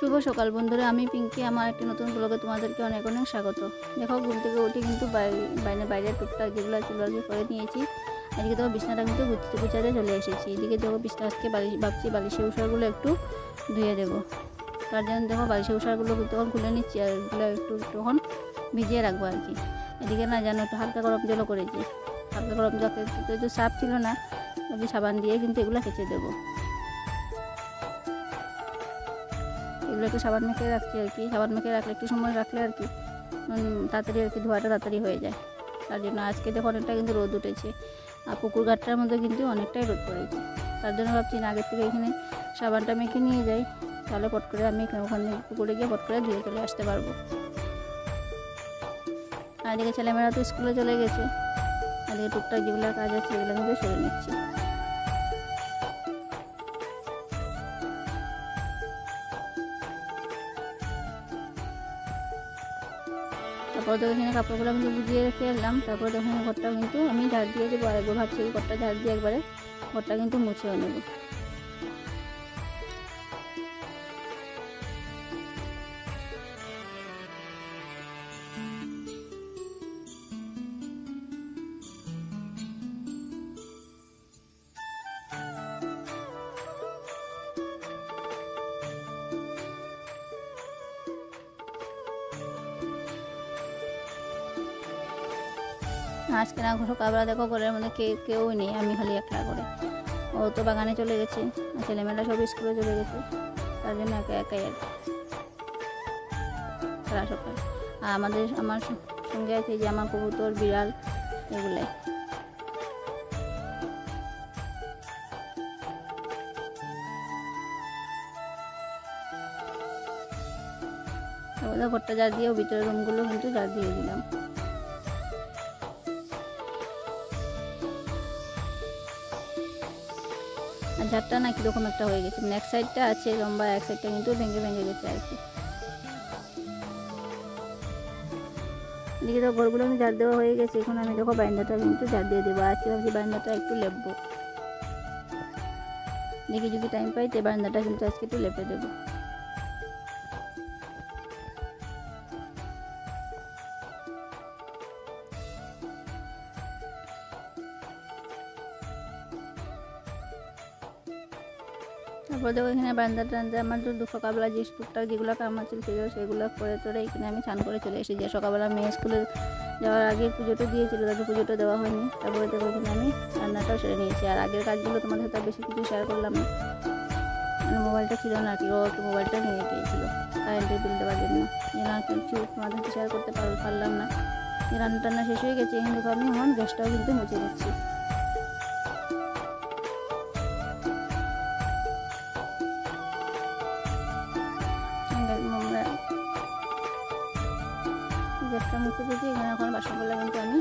শুভ সকাল বন্ধুরা, আমি পিঙ্কি, আমার একটি নতুন ব্লগে তোমাদেরকে অনেক অনেক স্বাগত। দেখো, ঘুম থেকে উঠে কিন্তু বাই- বাইরে বাইরে টুকটাক যেগুলো আর করে নিয়েছি, এদিকে দেখো বিছনাটা কিন্তু গুছতে গুছাতে চলে এসেছি। এদিকে দেখো বিছনা আজকে বালিশ ভাবছি বালিশের উষারগুলো একটু ধুয়ে দেবো। তার জন্য দেখো বালিশের উষারগুলো তখন খুলে নিচ্ছি, আর এগুলো একটু তখন ভিজিয়ে রাখব আর কি। এদিকে না যেন একটু হালকা গরম জলও করেছি। হালকা গরম জল একটু সাপ ছিল না সাবান দিয়ে কিন্তু এগুলো কেচে দেবো। এগুলো একটু সাবান মেখে রাখছি আর কি। সাবান মেখে রাখলে একটু সময় রাখলে আর কি তাড়াতাড়ি আর কি ধোয়াটা তাড়াতাড়ি হয়ে যায়। তার জন্য আজকে দেখো অনেকটা কিন্তু রোদ উঠেছে। আর পুকুর ঘাটটার মধ্যে কিন্তু অনেকটাই রোদ পড়েছে। তার জন্য ভাবছি না, আগের থেকে এখানে সাবানটা মেখে নিয়ে যাই। তাহলে পট করে আমি ওখানে পুকুরে গিয়ে পট করে ধুয়ে চলে আসতে পারব। আর এদিকে ছেলেমেয়েরা তো স্কুলে চলে গেছে। আর এদিকে টুকটাক যেগুলো কাজ আছে সেগুলো কিন্তু সেরে নিচ্ছি। তারপর তো এখানে কাপড়গুলো আমি বুঝিয়ে রেখে এলাম। তারপর তো এখানে ঘরটা কিন্তু আমি ঝাড় দিয়ে দেবো, আর একবার ভাবছি ঘরটা ঝাড় দিয়ে একবারে ঘরটা কিন্তু মুছেও নেব। আজকে না কাবরা দেখো ঘরের মধ্যে কে কেউ নেই, আমি খালি একলা করে ও তো বাগানে চলে গেছে, ছেলেমেয়েরা সব স্কুলে চলে গেছে, তার জন্য একা একাই আর। সারা সকাল। আর আমাদের, আমার সঙ্গে আছে যে আমার কবুতর, বিড়াল, এগুলাই। ঘরটা যা দিয়ে, ভিতরের রুমগুলো কিন্তু যা দিয়ে দিলাম। আর ঝাড়টা না কীরকম একটা হয়ে গেছে। মানে এক সাইডটা আছে লম্বা, এক সাইডটা কিন্তু ভেঙে ভেঙে গেছে আর কি। এদিকে তো ঘরগুলো আমি ঝাড় দেওয়া হয়ে গেছে। এখন আমি দেখো বারান্দাটা কিন্তু ঝাড় দিয়ে দেবো। আজকে ভাবছি বারান্দাটা একটু লেপবো। দেখি যদি টাইম পাই তো বারান্দাটা কিন্তু আজকে একটু লেপে দেবো। তারপর দেখো এখানে বারান্দা টান্দা, আমার তো সকালবেলা যে টুকটাক যেগুলো কাম আছে ছিল, সেগুলো করে তোরে এখানে আমি স্নান করে চলে এসেছি। আর সকালবেলা মেয়ে স্কুলে যাওয়ার আগে পুজোটা দিয়েছিল তাদের পুজোটা দেওয়া হয়নি। তারপরে দেখো এখানে আমি রান্নাটাও সেরে নিয়েছি। আর আগের কাজগুলো তোমাদের সাথে বেশি কিছু শেয়ার করলাম না। মানে মোবাইলটা ছিল না কি, ও একটু মোবাইলটা নিয়ে গিয়েছিল। কারেন্টের বিল দেওয়ার জন্য। আর কিছু তোমাদের সাথে শেয়ার করতে পারলাম না। রান্না টান্না শেষ হয়ে গেছে, কিন্তু আমি এখন গ্যাসটাও কিন্তু মুছে দিচ্ছি মুছে দিয়েছি, এখানে এখন বাসনগুলো কিন্তু আমি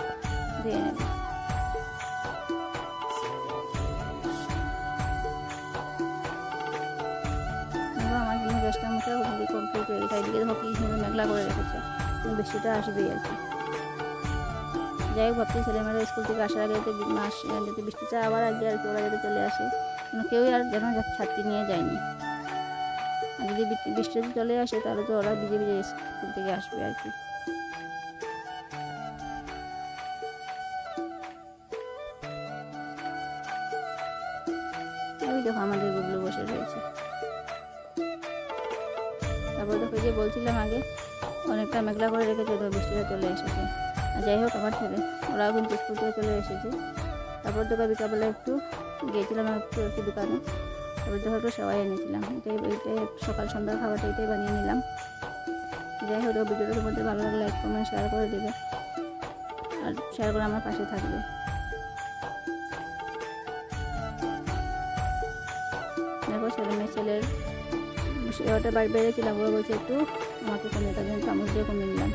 দিয়ে নেব কি মেঘলা করে রেখেছে বৃষ্টিটা আসবেই আর কি। যাই হোক, ভাবছি ছেলেমেয়েরা স্কুল থেকে আসার আগে মাস আবার আগে আর ওরা চলে আসে কেউই আর যেন ছাত্রী নিয়ে যায়নি। যদি বৃষ্টি- বৃষ্টি চলে আসে, তাহলে তো ওরা ভিজে স্কুল থেকে আসবে আর কি। ওই দেখো আমাদের গুগলো বসে রয়েছে। তারপর দেখো যে বলছিলাম আগে, অনেকটা মেঘলা করে রেখেছে তো বৃষ্টিটা চলে এসেছে। আর যাই হোক, আমার ছেলে, ওরাও কিন্তু স্কুল থেকে চলে এসেছে। তারপর দেখো বিকালবেলা একটু গিয়েছিলাম একটু একটু দোকানে। তারপর দেখো একটু সবাই এনেছিলাম। এটাই এইটাই সকাল সন্ধ্যার খাবারটা এটাই বানিয়ে নিলাম। যাই হোক, ভিডিওটা তোমাদের ভালো লাগলে লাইক কমেন্ট শেয়ার করে দেবে। আর শেয়ার করে আমার পাশে থাকবে। দেখো ছেলে মেয়ে ছেলের ওটা বাড়ি বেড়েছিলাম। ওরা বলছে, একটু আমাকে কমিয়ে তার জন্য চামচ দিয়ে কমিয়ে নিলাম।